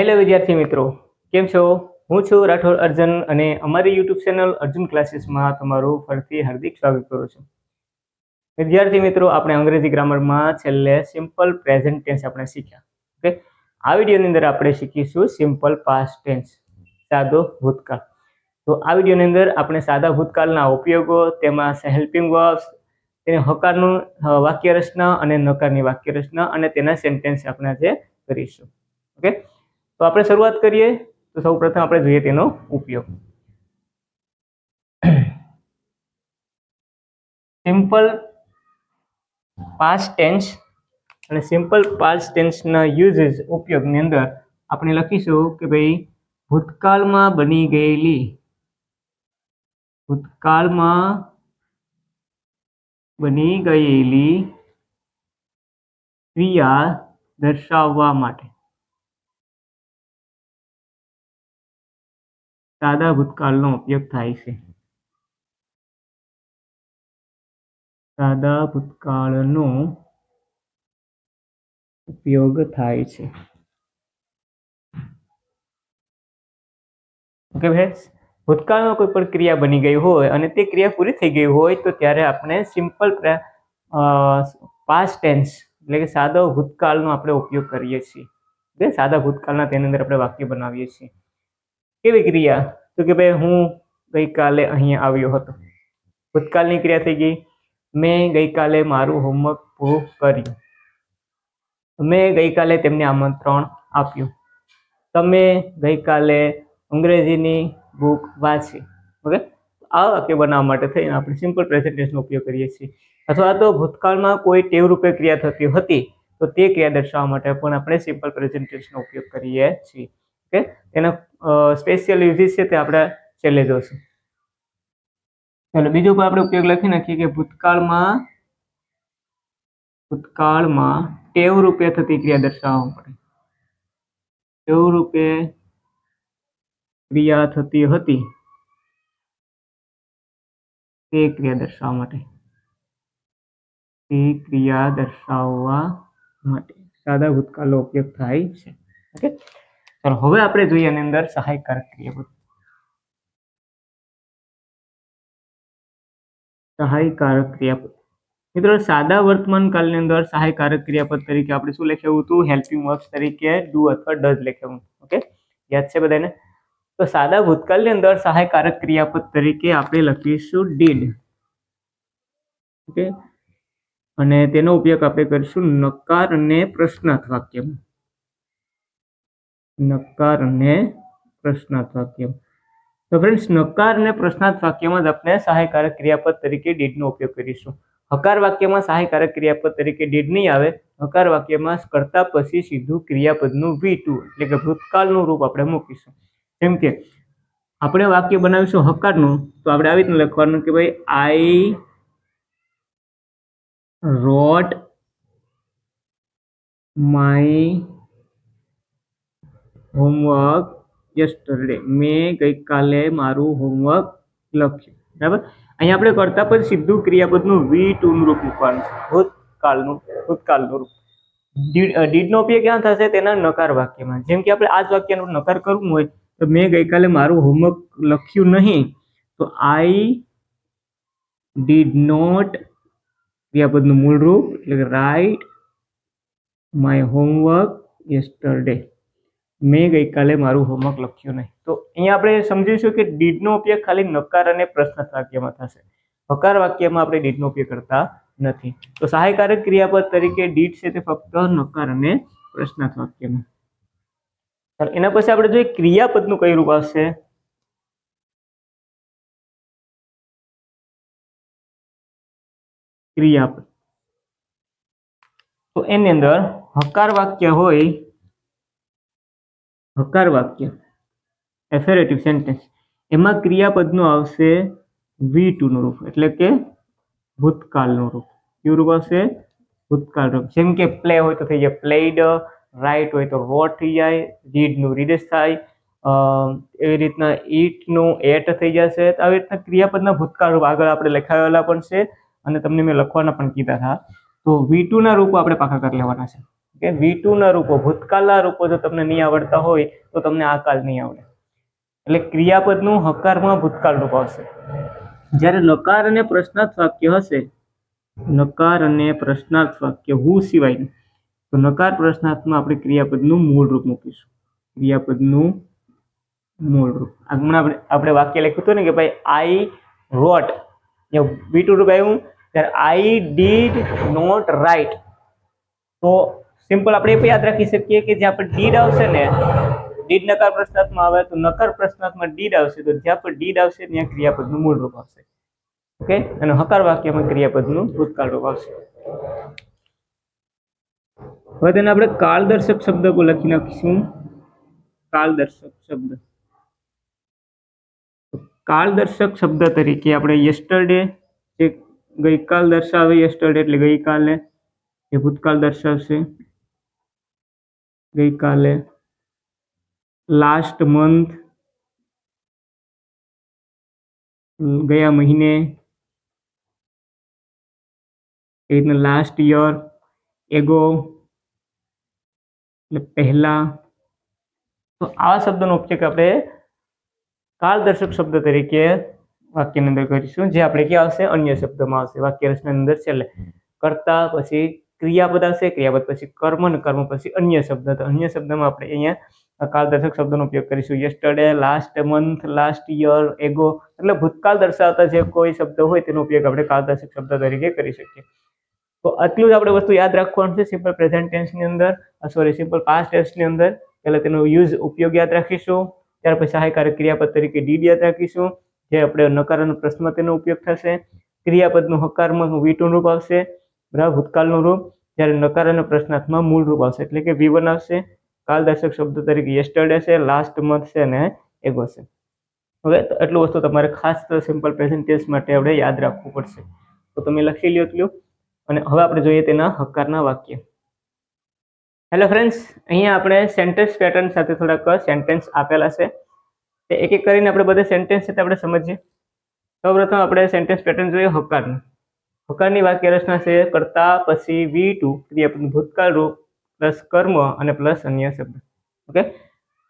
Hello વિદ્યાર્થી મિત્રો, કેમ છો? હું છું રાઠોડ અર્જુન અને અમારી યુટ્યુબ ચેનલ અર્જુન ક્લાસીસમાં તમારું ફરીથી હાર્દિક સ્વાગત કરું છું. વિદ્યાર્થી મિત્રો, આપણે અંગ્રેજી ગ્રામરમાં છેલ્લે સિમ્પલ પ્રેઝન્ટ ટેન્સ આપણે શીખ્યા. ઓકે આ વિડીયોની અંદર આપણે શીખીશું સિમ્પલ પાસ્ટ ટેન્સ સાદો ભૂતકાળ. તો આ વિડીયોની અંદર આપણે સાદા ભૂતકાળના ઉપયોગો, તેમાં હેલ્પિંગ વર્બ્સ તેને હકારનું વાક્ય રચના અને નકારની વાક્ય રચના અને તેના સેન્ટેન્સ આપણે આજે કરીશું. ઓકે તો આપણે શરૂઆત કરીએ, તો સૌ પ્રથમ આપણે જોઈએ તેનો ઉપયોગ. સિમ્પલ પાસ્ટ ટેન્સ અને સિમ્પલ પાસ્ટ ટેન્સના યુઝિસ ઉપયોગની અંદર આપણે લખીશું કે ભાઈ, ભૂતકાળમાં બની ગયેલી, ભૂતકાળમાં બની ગયેલી ક્રિયા દર્શાવવા માટે. સાદા ભૂતકાળનો ઉપયોગ થાય છે. સાદા ભૂતકાળનો ઉપયોગ થાય છે. ઓકે ભેસ ભૂતકાળમાં કોઈ પણ ક્રિયા બની ગઈ હોય અને તે ક્રિયા પૂરી થઈ ગઈ હોય તો ત્યારે આપણે સિમ્પલ પાસ્ટ ટેન્સ એટલે કે સાદો ભૂતકાળનો આપણે ઉપયોગ કરીએ છીએ. સાદા ભૂતકાળના તેની અંદર આપણે વાક્ય બનાવીએ છીએ. કેવી ક્રિયા? તો કે ભાઈ, હું ગઈકાલે અહીંયા આવ્યો હતો. ભૂતકાળની ક્રિયા થઈ ગઈ. મેં ગઈકાલે મારું હોમવર્ક પૂરું કર્યું. મેં ગઈકાલે તેમને આમંત્રણ આપ્યું. તમે ગઈકાલે અંગ્રેજીની બુક વાંચી. ઓકે? આ વાક્ય બનાવવા માટે થઈને આપણે સિમ્પલ પ્રેઝન્ટેશનનો ઉપયોગ કરીએ છીએ. અથવા તો ભૂતકાળમાં કોઈ ટેવ રૂપે ક્રિયા થતી હતી, તો તે ક્રિયા દર્શાવવા માટે પણ આપણે સિમ્પલ પ્રેઝન્ટેશનનો ઉપયોગ કરીએ છીએ. ઓકે? એના સ્પેશિયલ યુઝીસ છે તે આપણે છેલ્લે જોશું. ચાલો બીજું પણ આપણે ઉપયોગ લખી નાખીએ કે ભૂતકાળમાં ભૂતકાળમાં ટેવ રૂપે થતી ક્રિયા દર્શાવવા પડે ટેવ રૂપે ક્રિયા થતી હતી. તે ક્રિયા દર્શાવવા માટે. તે ક્રિયા દર્શાવવા માટે. સાદા ભૂતકાળનો ઉપયોગ થાય છે. ઓકે? ચાલો હવે આપણે જોઈએ એની અંદર સહાયકારક ક્રિયાપદ સહાયકારક ક્રિયાપદ. મિત્રો, સાદા વર્તમાન કાળની અંદર સહાયકારક ક્રિયાપદ તરીકે આપણે શું લખ્યું હતું? હેલ્પિંગ વર્બ્સ તરીકે ડુ અથવા ડઝ લખ્યું ઓકે યાદ છે બધાને? તો સાદા ભૂતકાળની અંદર સહાયકારક ક્રિયાપદ તરીકે આપણે લખીશું ડીડ ઓકે અને તેનો ઉપયોગ આપણે કરીશું નકાર અને પ્રશ્નાર્થ વાક્યમાં. નકાર અને પ્રશ્નાર્થ વાક્યમાં તો ફ્રેન્ડ્સ નકાર અને પ્રશ્નાર્થ વાક્યમાં જ આપણે સહાયકારક ક્રિયાપદ તરીકે ડીડનો ઉપયોગ કરીશું. હકાર વાક્યમાં સહાયકારક ક્રિયાપદ તરીકે ડીડ નહીં આવે. હકાર વાક્યમાં કરતા પછી સીધું ક્રિયાપદનું વી ટુ એટલે કે ભૂતકાળનું રૂપ આપણે મૂકીશું. જેમ કે, આપણે વાક્ય બનાવીશું હકારનું, તો આપણે આવી રીતના લખવાનું કે ભાઈ I wrote my homework yesterday. મેં ગઈકાલે મારું હોમવર્ક લખ્યું. બરાબર? અહીંયા આપણે કરતા પછી સીધું ક્રિયાપદનું વી ટુનું રૂપ મૂકવાનું છે. ભૂતકાળનું ભૂતકાળનું રૂપ. ડીડ ડીડનો ઉપયોગ ક્યાં થશે? તેના નકાર વાક્યમાં. જેમ કે આપણે આ જ વાક્યનો નકાર કરવું હોય, તો મેં ગઈકાલે મારું હોમવર્ક લખ્યું નહીં, તો આઈ ડીડ નોટ ક્રિયાપદનું મૂળ રૂપ, એટલે કે રાઇટ માય હોમવર્ક યસ્ટરડે. મેં ગઈકાલે મારું હોમવર્ક લખ્યું નહીં. તો અહીંયા આપણે સમજીશું કે ડીડનો ઉપયોગ ખાલી નકાર અને પ્રશ્ન વાક્યમાં થશે. હકાર વાક્યમાં આપણે ડીડનો ઉપયોગ કરતા નથી. તો સહાયકારક ક્રિયાપદ તરીકે ડીડ છે તે ફક્ત નકાર અને પ્રશ્નાર્થ વાક્યમાં. એના પછી આપણે જોઈએ ક્રિયાપદનું કઈ રૂપ આવશે? ક્રિયાપદ. તો એની અંદર હકાર વાક્ય હોય હકાર વાક્ય. એફેરેટિવ સેન્ટેન્સ એમાં ક્રિયાપદનું આવશે વી ટુનું રૂપ, એટલે કે ભૂતકાળનું રૂપ. કયું રૂપ આવશે? ભૂતકાળ રૂપ. જેમ કે પ્લે હોય તો થઈ જાય પ્લેડ રાઇટ હોય તો વોટ થઈ જાય રીડનું રીડેસ થાય એવી રીતના ઈટનું એટ થઈ જશે. તો આવી રીતના ક્રિયાપદના ભૂતકાળ રૂપ આગળ આપણે લખાવેલા પણ છે અને તમને મેં લખવાના પણ કીધા હતા. તો વી ટુના રૂપો આપણે પાકા કરી લેવાના છે. કે વી ટુ ના રૂપો, ભૂતકાળના રૂપો જો તમને નહીં આવડતા હોય, તો તમને આ કાળ નહીં આવડે. એટલે ક્રિયાપદનું હકારમાં ભૂતકાળ રૂપ આવશે. જ્યારે નકાર અને પ્રશ્નાર્થ વાક્ય હશે, નકાર અને પ્રશ્નાર્થ વાક્ય હું સિવાયનું, તો નકાર પ્રશ્નાર્થમાં આપણે ક્રિયાપદનું મૂળ રૂપ મૂકીશું. ક્રિયાપદનું મૂળ રૂપ. હમણાં આપણે આપણે વાક્ય લખ્યું હતું ને કે ભાઈ આઈ રોટ વી ટુ રૂપ આવ્યું, ત્યારે આઈ ડીડ નોટ રાઇટ તો સિમ્પલ આપણે એ પણ યાદ રાખી શકીએ કે જ્યાં પણ ડીડ આવશે ને ડીડ નકાર પ્રશ્નાર્થમાં આવે તો નકાર પ્રશ્નાર્થમાં ડીડ આવશે. તો જ્યાં પણ ડીડ આવશે, ત્યાં ક્રિયાપદનું મૂળ રૂપ આવશે. ઓકે અને હકાર વાક્યમાં ક્રિયાપદનું ભૂતકાળ રૂપ આવશે. હવે તેને આપણે કાળદર્શક શબ્દ લખી નાખીશું. કાળદર્શક શબ્દ. કાળદર્શક શબ્દ તરીકે આપણે યસ્ટરડે જે ગઈકાલ દર્શાવે યસ્ટરડે એટલે ગઈકાલે એ ભૂતકાળ દર્શાવશે. ગઈકાલે. લાસ્ટ મંથ ગયા મહિને એ રીતના લાસ્ટ યર એગો એટલે પહેલા. તો આવા શબ્દનો ઉપયોગ આપણે કાળદર્શક શબ્દ તરીકે વાક્યની અંદર કરીશું, જે આપણે ક્યાં આવશે અન્ય શબ્દમાં આવશે વાક્ય રચનાની અંદર છેલ્લે. કરતા પછી ક્રિયાપદ આવશે ક્રિયાપદ પછી કર્મ અને કર્મ પછી અન્ય શબ્દ. તો અન્ય શબ્દમાં આપણે અહીંયા કાલદર્શક શબ્દનો ઉપયોગ કરીશું. Yesterday last month last year ago એટલે ભૂતકાળ દર્શાવતા જે કોઈ શબ્દ હોય તેનો ઉપયોગ આપણે કાલદર્શક શબ્દ તરીકે કરી શકીએ. તો આટલું જ આપણે વસ્તુ યાદ રાખવાનું છે સિમ્પલ પ્રેઝન્ટ ટેન્સની અંદર. સોરી સિમ્પલ પાસ્ટ ટેન્સની અંદર. પહેલાં તેનો યુઝ ઉપયોગ યાદ રાખીશું. ત્યાર પછી સહાયકારક ક્રિયાપદ તરીકે ડીડ યાદ રાખીશું. જે આપણે નકાર અને પ્રશ્નમાં તેનો ઉપયોગ થશે. ક્રિયાપદનું હકારમાં વી ટુ રૂપ આવશે. બરાબર? ભૂતકાળનું રૂપ, જ્યારે નકાર અને પ્રશ્નાર્થમાં મૂળ રૂપ આવશે. એટલે કે વી વન આવશે, કાલદર્શક શબ્દ તરીકે યસ્ટરડે છે લાસ્ટ મંથ છે અને એગો છે. હવે એટલું વસ્તુ તમારે ખાસ સિમ્પલ પ્રેઝન્ટેન્સ માટે આપણે યાદ રાખવું પડશે. તો તમે લખી લ્યો એટલું અને હવે આપણે જોઈએ તેના હકારના વાક્ય. હેલો ફ્રેન્ડ્સ અહીંયા આપણે સેન્ટેન્સ પેટર્ન સાથે થોડાક સેન્ટેન્સ આપેલા છે. તે એક એક કરીને આપણે બધા સેન્ટેન્સ છે આપણે સમજીએ. સૌપ્રથમ આપણે સેન્ટેન્સ પેટર્ન જોઈએ હકારનું. હકારની વાક્ય રચના છે, કરતા પછી વી ટુ ક્રિયાપદનું ભૂતકાળ રૂપ પ્લસ કર્મ અને પ્લસ અન્ય શબ્દ. ઓકે?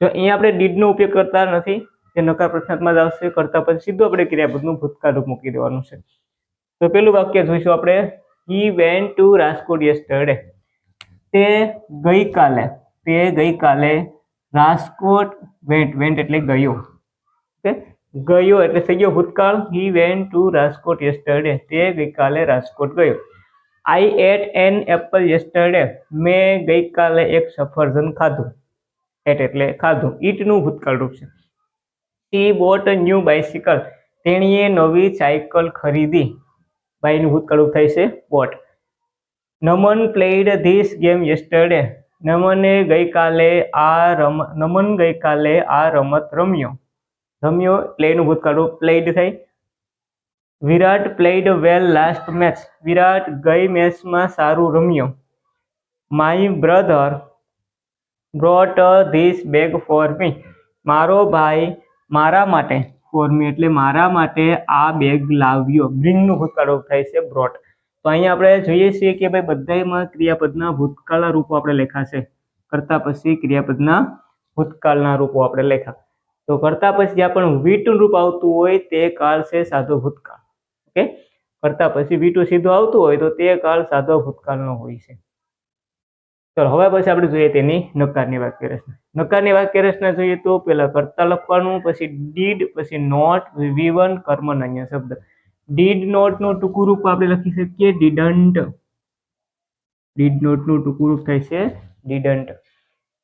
જો અહીંયા આપણે ડીડનો ઉપયોગ કરતા નથી જે નકાર પ્રશ્નાર્થમાં જ આવશે. કરતા પછી સીધું આપણે ક્રિયાપદનું ભૂતકાળ રૂપ મૂકી દેવાનું છે. તો પેલું વાક્ય જોઈશું આપણે. He went to Rajkot yesterday તે ગઈકાલે તે ગઈકાલે રાજકોટ વેન્ટ વેન્ટ એટલે ગયો. ઓકે? ગયો એટલે થઈ ગયો ભૂતકાળ. He went to Rajkot yesterday તે ગઈકાલે રાજકોટ ગયો. I ate an apple yesterday મેં ગઈકાલે એક સફરજન ખાધું. એટ એટલે ખાધું. ઈટનું ભૂતકાળ રૂપ છે. સી બોટ ન્યૂ બાઇસિકલ તેણીએ નવી સાયકલ ખરીદી. બાયનું ભૂતકાળ રૂપ થાય છે. But Naman played this game yesterday નમને ગઈકાલે આ રમ, નમન ગઈકાલે આ રમત રમ્યો. રમ્યો પ્લેનું ભૂતકાળ પ્લેડ થાય Virat played well last match Virat ગઈ મેચમાં સારું રમ્યો. My brother brought this bag for me મારો ભાઈ મારા માટે ફોર મી એટલે મારા માટે આ બેગ લાવ્યો. બ્રિંગનું ભૂતકાળ થાય છે બ્રોટ તો અહીંયા આપણે જોઈએ છીએ કે ભાઈ બધામાં ક્રિયાપદના ભૂતકાળના રૂપો આપણે લેખાશે. કરતા પછી ક્રિયાપદના ભૂતકાળના રૂપો આપણે લેખા. તો કરતા પછી જ્યાં પણ વી ટુ રૂપ આવતું હોય તે કાળ છે સાદો ભૂતકાળ. ઓકે? કરતા પછી વી ટુ સીધું આવતું હોય તો તે કાળ સાદો ભૂતકાળનો હોય છે. ચલો, હવે પછી આપણે જોઈએ તેની નકારની વાક્ય રચના. નકારની વાક્ય રચના જોઈએ તો પહેલાં કરતા લખવાનું, પછી ડીડ, પછી નોટ વી વન કર્મ અન્ય શબ્દ. ડીડ નોટનું ટૂંકું રૂપ આપણે લખી શકીએ ડીડન્ટ ડીડ નોટનું ટૂંકું રૂપ થાય છે didn't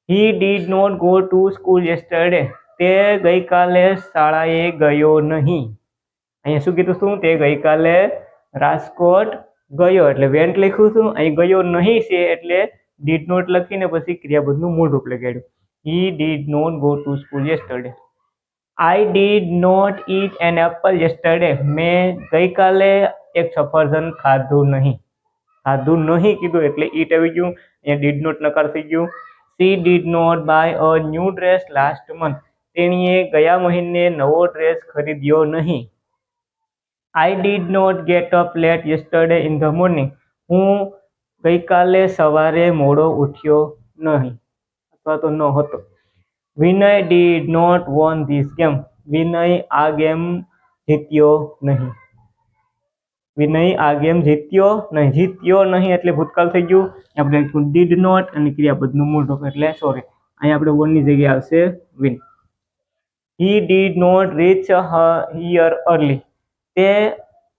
he did not go to school yesterday તે ગઈકાલે શાળાએ ગયો નહીં. અહીંયા શું કીધું શું તે ગઈકાલે રાજકોટ ગયો. એટલે વેન્ટ લખ્યું છું અહીં ગયો નહીં છે, એટલે ડીડ નોટ લખીને પછી ક્રિયાપદનું મૂળ રૂપ લગાડ્યું. He did not go to school yesterday I did not eat an apple yesterday મેં ગઈકાલે એક સફરજન ખાધું નહીં. ખાધું નહીં કીધું, એટલે ઈટ આવી ગયું. અહીંયા ડીડ નોટ નકાર થઈ ગયું. She did not buy a new dress last month તેણીએ ગયા મહિને નવો ડ્રેસ ખરીદ્યો નહીં. I did not get up late yesterday in the morning હું ગઈકાલે સવારે મોડો ઉઠ્યો નહીં, અથવા તો ન હતો. Vinay did not won this game Vinay આ ગેમ જીત્યો નહીં. વિનય આ ગેમ જીત્યો નહીં. જીત્યો નહીં એટલે ભૂતકાળ થઈ ગયું. આપણે ડીડ નોટ અને ક્રિયાપદનું મૂળ એટલે સોરી અહીંયા આપણે વનની જગ્યાએ આવશે win he did not reach here early તે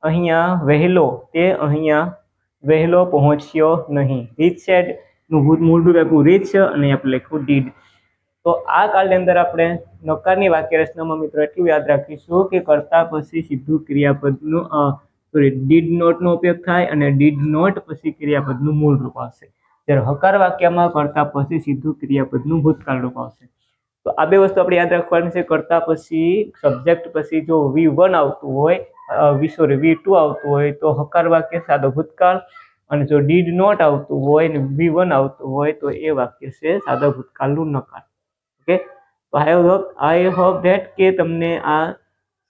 અહીંયા વહેલો, તે અહીંયા વહેલો પહોંચ્યો નહીં. રીચ સેડનું મૂળ મૂળરૂપ આપ્યું રીચ અને આપણે લખ્યું ડીડ તો આ કાળની અંદર આપણે નકારની વાક્ય રચનામાં મિત્રો એટલું યાદ રાખીશું કે કરતા પછી સીધું ક્રિયાપદનું સોરી ડીડ નોટનો ઉપયોગ થાય અને ડીડ નોટ પછી ક્રિયાપદનું મૂળ રૂપ આવશે. જ્યારે હકાર વાક્યમાં કરતા પછી સીધું ક્રિયાપદનું ભૂતકાળ રૂપ આવશે. તો આ બે વસ્તુ આપણે યાદ રાખવાની છે. કરતા પછી સબ્જેક્ટ પછી જો વી વન આવતું હોય વી સોરી વી ટુ આવતું હોય, તો હકાર વાક્ય સાદો ભૂતકાળ અને જો ડીડ નોટ આવતું હોય ને વી વન આવતું હોય, તો એ વાક્ય છે સાદા ભૂતકાળનું નકાર. ઓકે? તો I hope I hope that કે તમને આ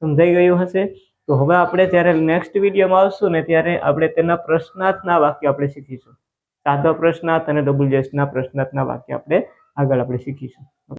સમજાઈ ગયું હશે. તો હવે આપણે જ્યારે નેક્સ્ટ વિડીયોમાં આવશું ને ત્યારે આપણે તેના પ્રશ્નાર્થના વાક્ય આપણે શીખીશું. સાદા પ્રશ્નાર્થ અને ડબલ જેસના પ્રશ્નાર્થના વાક્ય આપણે આગળ આપણે શીખીશું.